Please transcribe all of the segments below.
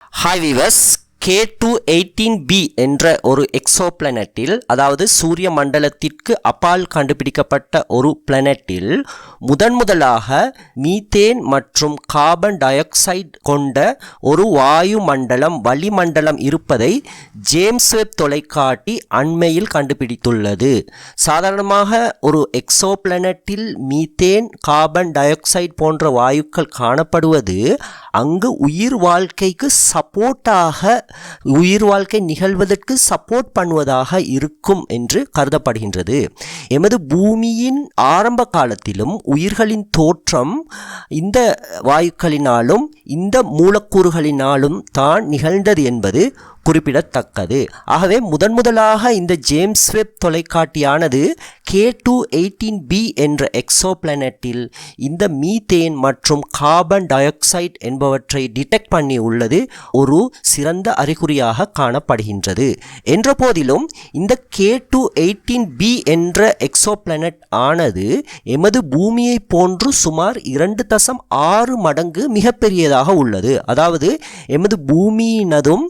Hi viewers, K two eighteen B என்ற ஒரு எக்ஸோ பிளானட்டில் அதாவது சூரிய மண்டலத்திற்கு அப்பால் கண்டுபிடிக்கப்பட்ட ஒரு பிளானட்டில் முதன் முதலாக மீத்தேன் மற்றும் கார்பன் டை ஆக்சைடு கொண்ட ஒரு வாயு மண்டலம் வளிமண்டலம் இருப்பதை ஜேம்ஸ் வெப் தொலைக்காட்டி அண்மையில் கண்டுபிடித்துள்ளது. சாதாரணமாக ஒரு எக்ஸோ பிளானட்டில் மீத்தேன் கார்பன் டை ஆக்சைடு போன்ற வாயுக்கள் காணப்படுவது அங்கு உயிர் வாழ்க்கைக்கு சப்போர்ட்டாக உயிர் வாழ்க்கை நிகழ்வதற்கு சப்போர்ட் பண்ணுவதாக இருக்கும் என்று கருதப்படுகின்றது. எமது பூமியின் ஆரம்ப காலத்திலும் உயிர்களின் தோற்றம் இந்த வாயுக்களினாலும் இந்த மூலக்கூறுகளினாலும் தான் நிகழ்ந்தது என்பது குறிப்பிடத்தக்கது. ஆகவே முதன் முதலாக இந்த ஜேம்ஸ் வெப் தொலைக்காட்டியானது கே டூ எயிட்டீன் பி என்ற எக்ஸோ பிளானட்டில் இந்த மீத்தேன் மற்றும் கார்பன் டை ஆக்சைடு என்பவற்றை டிடெக்ட் பண்ணி உள்ளது ஒரு சிறந்த அறிகுறியாக காணப்படுகின்றது. என்ற போதிலும் இந்த கே டூ எயிட்டீன் பி என்ற எக்ஸோ பிளானட் ஆனது எமது பூமியை போன்று சுமார் இரண்டு தசம் ஆறு மடங்கு மிகப்பெரியதாக உள்ளது. அதாவது எமது பூமியினதும்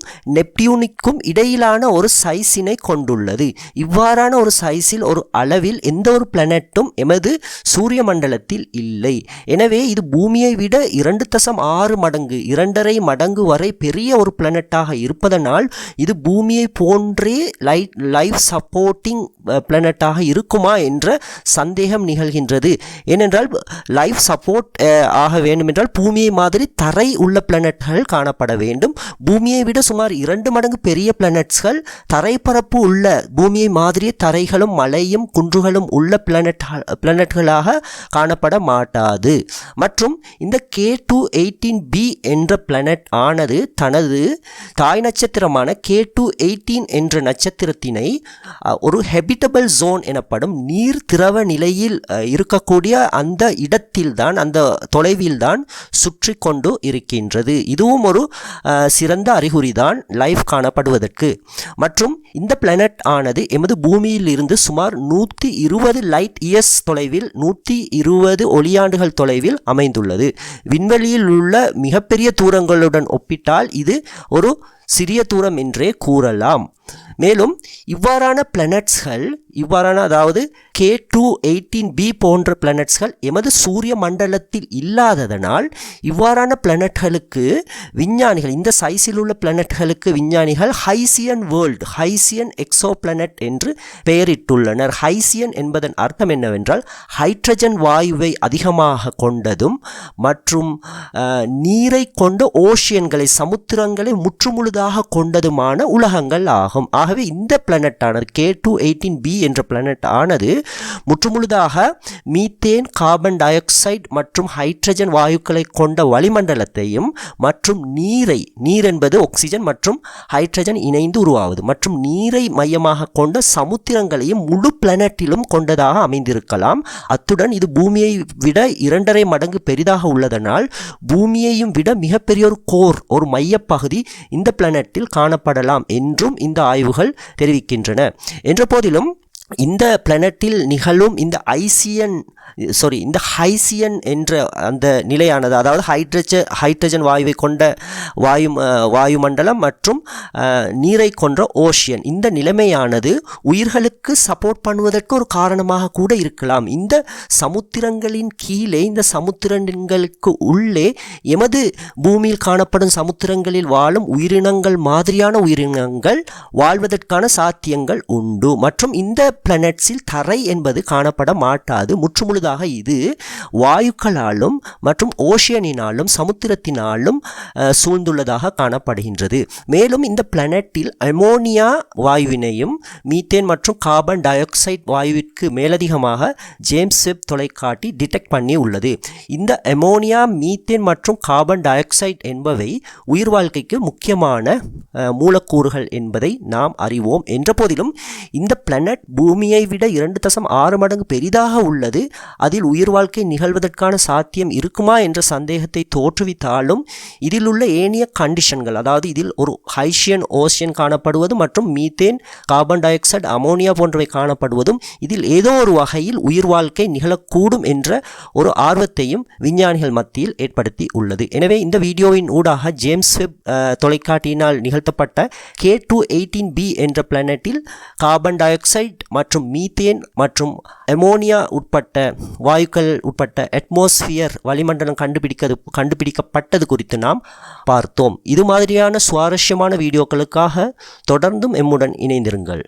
டியூனிக்கும் இடையிலான ஒரு சைஸினை கொண்டுள்ளது. இவ்வாறான ஒரு சைஸில் ஒரு அளவில் எந்த ஒரு பிளானட்டும் எமது சூரிய மண்டலத்தில் இல்லை. எனவே இது பூமியை விட இரண்டு தசம் ஆறு மடங்கு இரண்டரை மடங்கு வரை பெரிய ஒரு பிளானட்டாக இருப்பதனால் இது பூமியை போன்றே லைட் லைஃப் சப்போர்ட்டிங் பிளானட்டாக இருக்குமா என்ற சந்தேகம் நிகழ்கின்றது. ஏனென்றால் லைஃப் சப்போர்ட் ஆக வேண்டுமென்றால் பூமியை மாதிரி தரை உள்ள பிளானட்கள் காணப்பட வேண்டும். பூமியை விட சுமார் இரண்டு மடங்கு பெரிய பிளானட்ஸ்கள் தரைப்பரப்பு உள்ள பூமியை மாதிரியே தரைகளும் மலையும் குன்றுகளும் உள்ள பிளானட் பிளானட்களாக காணப்பட மாட்டாது. மற்றும் இந்த கே டூ எயிட்டீன் பி என்ற பிளானட் ஆனது தனது தாய் நட்சத்திரமான கே டூ எயிட்டீன் என்ற நட்சத்திரத்தினை ஒரு ஹெபிட்டபிள் ஜோன் எனப்படும் நீர் திரவ நிலையில் இருக்கக்கூடிய அந்த இடத்தில்தான் அந்த தொலைவில்தான் சுற்றி கொண்டு இருக்கின்றது. இதுவும் ஒரு சிறந்த சிறந்த அறிகுறிதான். லைஃப் காணப்படுவதற்கு. மற்றும் இந்த பிளானட் ஆனது எமது பூமியில் இருந்து சுமார் நூற்றி இருபது லைட் இயர்ஸ் தொலைவில் நூற்றி இருபது ஒளியாண்டுகள் தொலைவில் அமைந்துள்ளது. விண்வெளியில் உள்ள மிகப்பெரிய தூரங்களுடன் ஒப்பிட்டால் இது ஒரு சிறிய தூரம் என்றே கூறலாம். மேலும் இவ்வாறான பிளானட்ஸ்கள் இவ்வாறான அதாவது கே டூ எயிட்டீன் பி போன்ற பிளானட்ஸ்கள் எமது சூரிய மண்டலத்தில் இல்லாததனால் இவ்வாறான பிளானட்களுக்கு விஞ்ஞானிகள் இந்த சைஸில் உள்ள பிளானட்களுக்கு விஞ்ஞானிகள் ஹைசியன் வேர்ல்டு ஹைசியன் எக்ஸோ பிளானட் என்று பெயரிட்டுள்ளனர். ஹைசியன் என்பதன் அர்த்தம் என்னவென்றால் ஹைட்ரஜன் வாயுவை அதிகமாக கொண்டதும் மற்றும் நீரை கொண்ட ஓஷியன்களை சமுத்திரங்களை முற்றுமுழுதாக கொண்டதுமான உலகங்கள் ஆகும். ஆகவே இந்த planet K two eighteen B என்ற பிளானட் ஆனது முற்றுமுழுதாக மீத்தேன் கார்பன் டை ஆக்சைடு மற்றும் ஹைட்ரஜன் வாயுக்களை கொண்ட வளிமண்டலத்தையும் மற்றும் நீரை நீர் என்பது ஆக்சிஜன் மற்றும் ஹைட்ரஜன் இணைந்து உருவாவது மற்றும் நீரை மையமாக கொண்ட சமுத்திரங்களையும் முழு பிளானட்டிலும் கொண்டதாக அமைந்திருக்கலாம். அத்துடன் இது பூமியை விட இரண்டரை மடங்கு பெரிதாக உள்ளதனால் பூமியையும் விட மிகப்பெரிய ஒரு கோர் ஒரு மையப்பகுதி இந்த பிளானட்டில் காணப்படலாம் என்றும் இந்த ஆய்வுகள் தெரிவிக்கின்றன. என்ற போதிலும் இந்த பிளானட்டில் நிகழும் இந்த ஐசியன் சாரி இந்த ஹைசியன் என்ற அந்த நிலையானது அதாவது ஹைட்ரஜ ஹைட்ரஜன் வாயுவை கொண்ட வாயு வாயுமண்டலம் மற்றும் நீரை கொன்ற ஓஷியன் இந்த நிலைமையானது உயிர்களுக்கு சப்போர்ட் பண்ணுவதற்கு ஒரு காரணமாக கூட இருக்கலாம். இந்த சமுத்திரங்களின் கீழே இந்த சமுத்திரங்களுக்கு உள்ளே எமது பூமியில் காணப்படும் சமுத்திரங்களில் வாழும் உயிரினங்கள் மாதிரியான உயிரினங்கள் வாழ்வதற்கான சாத்தியங்கள் உண்டு. மற்றும் இந்த பிளானட்ஸில் தரை என்பது காணப்பட மாட்டாது. முற்றுமுழுதாக இது. வாயுக்களாலும் மற்றும் ஓஷியனினாலும் சமுத்திரத்தினாலும் சூழ்ந்துள்ளதாக காணப்படுகின்றது. மேலும் இந்த பிளானட்டில் அமோனியா வாயுவினையும் மீத்தேன் மற்றும் கார்பன் டை ஆக்சைடு வாயுவிற்கு மேலதிகமாக ஜேம்ஸ் வெப் தொலைக்காட்டி டிடெக்ட் பண்ணி உள்ளது இந்த அமோனியா மீத்தேன் மற்றும் கார்பன் டை ஆக்சைடு என்பவை உயிர் வாழ்க்கைக்கு முக்கியமான மூலக்கூறுகள் என்பதை நாம் அறிவோம். என்ற போதிலும் இந்த பிளானட் பூமியை விட இரண்டு தசம் ஆறு மடங்கு பெரிதாக உள்ளது. அதில் உயிர் வாழ்க்கை நிகழ்வதற்கான சாத்தியம் இருக்குமா என்ற சந்தேகத்தை தோற்றுவித்தாலும் இதில் உள்ள ஏனைய கண்டிஷன்கள் அதாவது இதில் ஒரு ஹைஷியன் ஓசியன் காணப்படுவது மற்றும் methane carbon dioxide ammonia போன்றவை காணப்படுவதும் இதில் ஏதோ ஒரு வகையில் உயிர் வாழ்க்கை நிகழக்கூடும் என்ற ஒரு ஆர்வத்தையும் விஞ்ஞானிகள் மத்தியில் ஏற்படுத்தி உள்ளது. எனவே இந்த வீடியோவின் ஊடாக ஜேம்ஸ் வெப் தொலைக்காட்டியினால் நிகழ்த்தப்பட்ட கே டூ எயிட்டீன் பி என்ற பிளானட்டில் கார்பன் டை ஆக்சைடு மற்றும் மீத்தேன் மற்றும் அமோனியா உட்பட்ட வாயுக்கள் உட்பட்ட அட்மாஸ்பியர் வளிமண்டலம் கண்டுபிடிக்கிறது கண்டுபிடிக்கப்பட்டது குறித்து நாம் பார்த்தோம். இது மாதிரியான சுவாரஸ்யமான வீடியோக்களுக்காக தொடர்ந்தும் எம்முடன் இணைந்திருங்கள்.